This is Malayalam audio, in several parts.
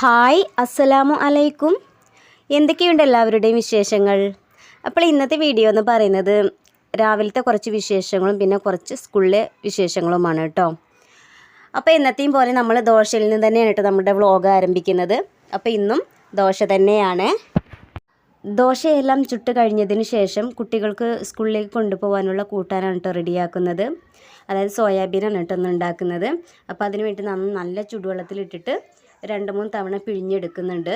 ഹായ് അസ്സലാമു അലൈക്കും. എന്തൊക്കെയുണ്ട് എല്ലാവരുടെയും വിശേഷങ്ങൾ? അപ്പോൾ ഇന്നത്തെ വീഡിയോ എന്ന് പറയുന്നത് രാവിലത്തെ കുറച്ച് വിശേഷങ്ങളും പിന്നെ കുറച്ച് സ്കൂളിലെ വിശേഷങ്ങളുമാണ് കേട്ടോ. അപ്പോൾ ഇന്നത്തെയും പോലെ നമ്മൾ ദോശയിൽ നിന്ന് തന്നെയാണ് കേട്ടോ നമ്മുടെ വ്ളോഗ് ആരംഭിക്കുന്നത്. അപ്പോൾ ഇന്നും ദോശ തന്നെയാണ്. ദോശയെല്ലാം ചുട്ട് കഴിഞ്ഞതിന് ശേഷം കുട്ടികൾക്ക് സ്കൂളിലേക്ക് കൊണ്ടുപോകാനുള്ള കൂട്ടാനാണ് കേട്ടോ റെഡിയാക്കുന്നത്. അതായത് സോയാബീനാണ് കേട്ടോ ഒന്ന് ഉണ്ടാക്കുന്നത്. അപ്പോൾ അതിന് വേണ്ടി നമ്മൾ നല്ല ചുടുവെള്ളത്തിലിട്ടിട്ട് രണ്ട് മൂന്ന് തവണ പിഴിഞ്ഞെടുക്കുന്നുണ്ട്.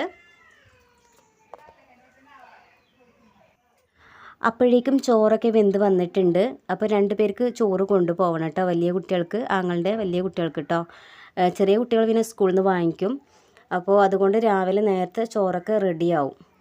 അപ്പോഴേക്കും ചോറൊക്കെ വെന്ത് വന്നിട്ടുണ്ട്. അപ്പോൾ രണ്ട് പേർക്ക് ചോറ് കൊണ്ടുപോകണം കേട്ടോ വലിയ കുട്ടികൾക്ക് ആങ്ങളുടെ വലിയ കുട്ടികൾക്ക് കേട്ടോ. ചെറിയ കുട്ടികൾ പിന്നെ സ്കൂളിൽ നിന്ന് വാങ്ങിക്കും. അപ്പോൾ അതുകൊണ്ട് രാവിലെ നേരത്തെ ചോറൊക്കെ റെഡിയാവും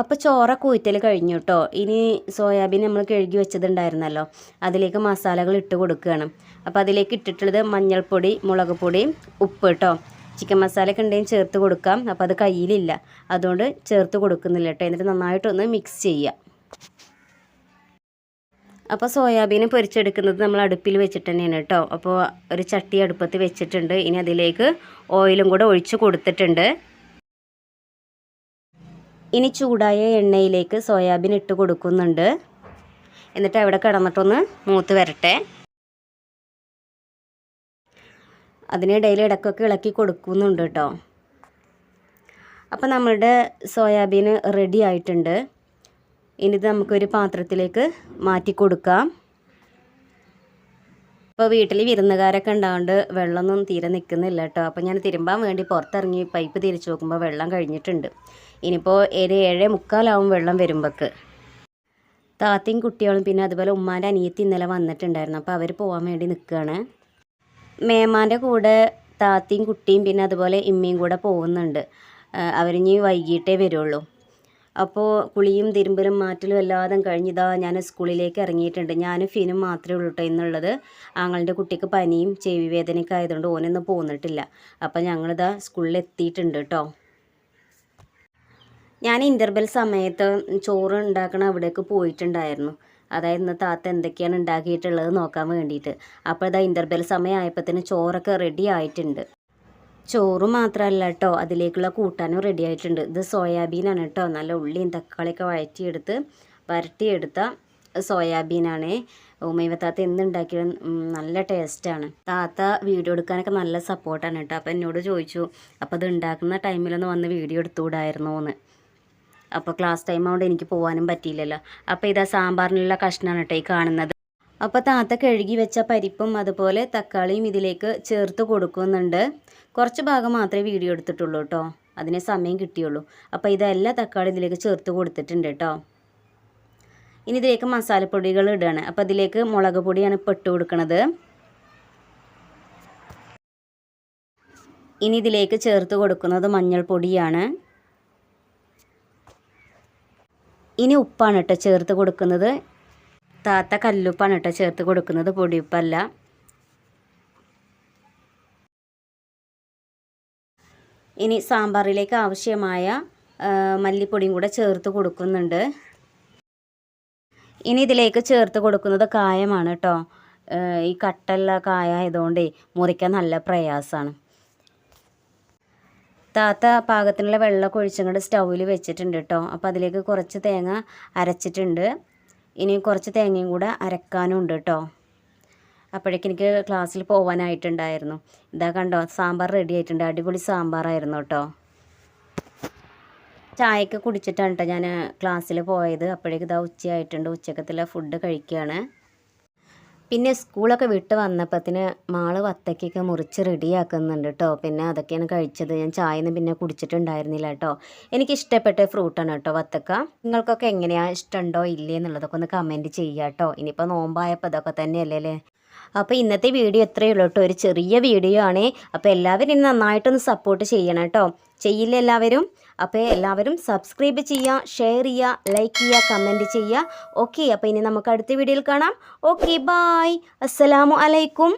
അപ്പോൾ ചോറ കൂറ്റൽ കഴിഞ്ഞു കേട്ടോ ഇനി സോയാബീൻ നമ്മൾ കഴുകി വെച്ചതുണ്ടായിരുന്നല്ലോ. അതിലേക്ക് മസാലകൾ ഇട്ട് കൊടുക്കുകയാണ് അപ്പോൾ അതിലേക്ക് ഇട്ടിട്ടുള്ളത് മഞ്ഞൾപ്പൊടി മുളക് പൊടി ഉപ്പ് കേട്ടോ ചിക്കൻ മസാല ഒക്കെ ഉണ്ടെങ്കിൽ ചേർത്ത് കൊടുക്കാം. അപ്പോൾ അത് കയ്യിലില്ല. അതുകൊണ്ട് ചേർത്ത് കൊടുക്കുന്നില്ല കേട്ടോ എന്നിട്ട് നന്നായിട്ടൊന്ന് മിക്സ് ചെയ്യുക അപ്പോൾ സോയാബീൻ പൊരിച്ചെടുക്കുന്നത് നമ്മൾ അടുപ്പിൽ വെച്ചിട്ട് തന്നെയാണ് കേട്ടോ അപ്പോൾ ഒരു ചട്ടി അടുപ്പത്ത് വെച്ചിട്ടുണ്ട്. ഇനി അതിലേക്ക് ഓയിലും കൂടെ ഒഴിച്ച് കൊടുത്തിട്ടുണ്ട്. ഇനി ചൂടായ എണ്ണയിലേക്ക് സോയാബീൻ ഇട്ട് കൊടുക്കുന്നുണ്ട്. എന്നിട്ട് അവിടെ കിടന്നിട്ടൊന്ന് മൂത്ത് വരട്ടെ. അതിനിടയിൽ ഇടയ്ക്കൊക്കെ ഇളക്കി കൊടുക്കുന്നുണ്ട് കേട്ടോ. അപ്പോൾ നമ്മളുടെ സോയാബീൻ റെഡി ആയിട്ടുണ്ട്. ഇനി ഇത് നമുക്കൊരു പാത്രത്തിലേക്ക് മാറ്റി കൊടുക്കാം. ഇപ്പോൾ വീട്ടിൽ വിരുന്നുകാരൊക്കെ ഉണ്ടാകൊണ്ട് വെള്ളമൊന്നും തീരെ നിൽക്കുന്നില്ല കേട്ടോ അപ്പോൾ ഞാൻ തിരുമ്പാൻ വേണ്ടി പുറത്തിറങ്ങി പൈപ്പ് തിരിച്ചു നോക്കുമ്പോൾ വെള്ളം കഴിഞ്ഞിട്ടുണ്ട്. ഇനിയിപ്പോൾ ഒരു ഏഴ് മുക്കാലാവും വെള്ളം വരുമ്പോൾക്ക് താത്തയും കുട്ടികളും പിന്നെ അതുപോലെ ഉമ്മാന്റെ അനിയത്തി ഇന്നലെ വന്നിട്ടുണ്ടായിരുന്നു. അപ്പോൾ അവർ പോകാൻ വേണ്ടി നിൽക്കുകയാണ് മേമാന്റെ കൂടെ താത്തയും കുട്ടിയും പിന്നെ അതുപോലെ ഇമ്മയും കൂടെ പോകുന്നുണ്ട്. അവരിനി വൈകിട്ടേ വരുള്ളൂ. അപ്പോൾ കുളിയും തിരുമ്പലും മാറ്റലും എല്ലാതും കഴിഞ്ഞിതാ ഞാൻ സ്കൂളിലേക്ക് ഇറങ്ങിയിട്ടുണ്ട്. ഞാൻ ഫിനും മാത്രമേ ഉള്ളൂ കേട്ടോ എന്നുള്ളത് ആങ്ങളുടെ കുട്ടിക്ക് പനിയും ചെവി വേദനയൊക്കെ ആയതുകൊണ്ട് ഓനൊന്നും പോന്നിട്ടില്ല. അപ്പോൾ ഞങ്ങളിതാ സ്കൂളിൽ എത്തിയിട്ടുണ്ട് കേട്ടോ ഞാൻ ഇന്റർവെൽ സമയത്ത് ചോറ് ഉണ്ടാക്കണ അവിടേക്ക് പോയിട്ടുണ്ടായിരുന്നു. അതായത് ഇന്ന് താത്ത എന്തൊക്കെയാണ് ഉണ്ടാക്കിയിട്ടുള്ളത് നോക്കാൻ വേണ്ടിയിട്ട്. അപ്പോൾ ഇതാ ഇന്റർബെൽ സമയമായപ്പോഴത്തേന് ചോറൊക്കെ റെഡി ആയിട്ടുണ്ട്. ചോറ് മാത്രമല്ല കേട്ടോ അതിലേക്കുള്ള കൂട്ടാനും റെഡി ആയിട്ടുണ്ട്. ഇത് സോയാബീനാണ് കേട്ടോ നല്ല ഉള്ളിയും തക്കാളിയൊക്കെ വഴറ്റിയെടുത്ത് വരട്ടിയെടുത്ത സോയാബീനാണ്. ഉമൈവത്താത്ത താത്ത എന്തുണ്ടാക്കിയാലും നല്ല ടേസ്റ്റാണ് താത്ത വീഡിയോ എടുക്കാനൊക്കെ നല്ല സപ്പോർട്ടാണ് കേട്ടോ അപ്പോൾ എന്നോട് ചോദിച്ചു അപ്പോൾ അത് ഉണ്ടാക്കുന്ന ടൈമിലൊന്ന് വന്ന് വീഡിയോ എടുത്തുകൂടായിരുന്നു എന്ന് അപ്പോൾ ക്ലാസ് ടൈം ആയതുകൊണ്ട് എനിക്ക് പോകാനും പറ്റിയില്ലല്ലോ. അപ്പോൾ ഇതാ സാമ്പാറിനുള്ള കഷ്ണമാണ് കേട്ടോ ഈ കാണുന്നത്. അപ്പോൾ താത്ത കഴുകി വെച്ച പരിപ്പും അതുപോലെ തക്കാളിയും ഇതിലേക്ക് ചേർത്ത് കൊടുക്കുന്നുണ്ട്. കുറച്ച് ഭാഗം മാത്രമേ വീഡിയോ എടുത്തിട്ടുള്ളൂ കേട്ടോ അതിനെ സമയം കിട്ടിയുള്ളൂ. അപ്പോൾ ഇതെല്ലാം തക്കാളി ഇതിലേക്ക് ചേർത്ത് കൊടുത്തിട്ടുണ്ട് കേട്ടോ ഇനി ഇതിലേക്ക് മസാലപ്പൊടികൾ ഇടുകയാണ് അപ്പോൾ ഇതിലേക്ക് മുളക് പൊടിയാണ് ഇപ്പോൾ ഇട്ട് കൊടുക്കുന്നത് ഇനി ഇതിലേക്ക് ചേർത്ത് കൊടുക്കുന്നത് മഞ്ഞൾപ്പൊടിയാണ്. ഇനി ഉപ്പാണ് കേട്ടോ ചേർത്ത് കൊടുക്കുന്നത്. താത്ത കല്ലുപ്പാണ് കേട്ടോ ചേർത്ത് കൊടുക്കുന്നത്. പൊടിയുപ്പല്ല. ഇനി സാമ്പാറിലേക്ക് ആവശ്യമായ മല്ലിപ്പൊടിയും കൂടെ ചേർത്ത് കൊടുക്കുന്നുണ്ട്. ഇനി ഇതിലേക്ക് ചേർത്ത് കൊടുക്കുന്നത് കായമാണ് കേട്ടോ. ഈ കട്ടല്ല കായ ആയതുകൊണ്ടേ മുറിക്കാൻ നല്ല പ്രയാസമാണ്. താത്ത പാകത്തിനുള്ള വെള്ളമൊക്കെ ഒഴിച്ചങ്ങോട്ട് സ്റ്റൗവിൽ വെച്ചിട്ടുണ്ട് കേട്ടോ. അപ്പോൾ അതിലേക്ക് കുറച്ച് തേങ്ങ അരച്ചിട്ടുണ്ട്. ഇനി കുറച്ച് തേങ്ങയും കൂടെ അരക്കാനും ഉണ്ട് കേട്ടോ അപ്പോഴേക്കും എനിക്ക് ക്ലാസ്സിൽ പോകാനായിട്ടുണ്ടായിരുന്നു ഇതാ കണ്ടോ സാമ്പാർ റെഡി ആയിട്ടുണ്ട്. അടിപൊളി സാമ്പാറായിരുന്നു കേട്ടോ ചായയൊക്കെ കുടിച്ചിട്ടാണ് കേട്ടോ ഞാൻ ക്ലാസ്സിൽ പോയത്. അപ്പോഴേക്കും ഇതാ ഉച്ചയായിട്ടുണ്ട്. ഉച്ചക്കത്തിലെ ഫുഡ് കഴിക്കുകയാണ്. പിന്നെ സ്കൂളൊക്കെ വിട്ട് വന്നപ്പത്തിന് മാൾ വത്തക്കൊക്കെ മുറിച്ച് റെഡിയാക്കുന്നുണ്ട് കേട്ടോ പിന്നെ അതൊക്കെയാണ് കഴിച്ചത്. ഞാൻ ചായയൊന്നും പിന്നെ കുടിച്ചിട്ടുണ്ടായിരുന്നില്ല കേട്ടോ എനിക്ക് ഇഷ്ടപ്പെട്ട ഫ്രൂട്ടാണ് കേട്ടോ വത്തക്ക. നിങ്ങൾക്കൊക്കെ എങ്ങനെയാണ് ഇഷ്ടമുണ്ടോ ഇല്ലേ എന്നുള്ളതൊക്കെ ഒന്ന് കമന്റ് ചെയ്യുക കേട്ടോ ഇനിയിപ്പോൾ നോമ്പായപ്പോൾ ഇതൊക്കെ തന്നെയല്ലേ അപ്പോൾ ഇന്നത്തെ വീഡിയോ ഇത്രയേ ഉള്ളൂ കേട്ടോ. ഒരു ചെറിയ വീഡിയോ ആണ്. അപ്പോൾ എല്ലാവരും നന്നായിട്ടൊന്ന് സപ്പോർട്ട് ചെയ്യണം കേട്ടോ. ചെയ്യില്ല എല്ലാവരും? അപ്പോൾ എല്ലാവരും സബ്സ്ക്രൈബ് ചെയ്യുക ഷെയർ ചെയ്യുക ലൈക്ക് ചെയ്യുക കമന്റ് ചെയ്യുക. ഓക്കെ അപ്പോൾ ഇനി നമുക്ക് അടുത്ത വീഡിയോയിൽ കാണാം. ഓക്കെ ബായ് അസ്സലാമു അലൈക്കും.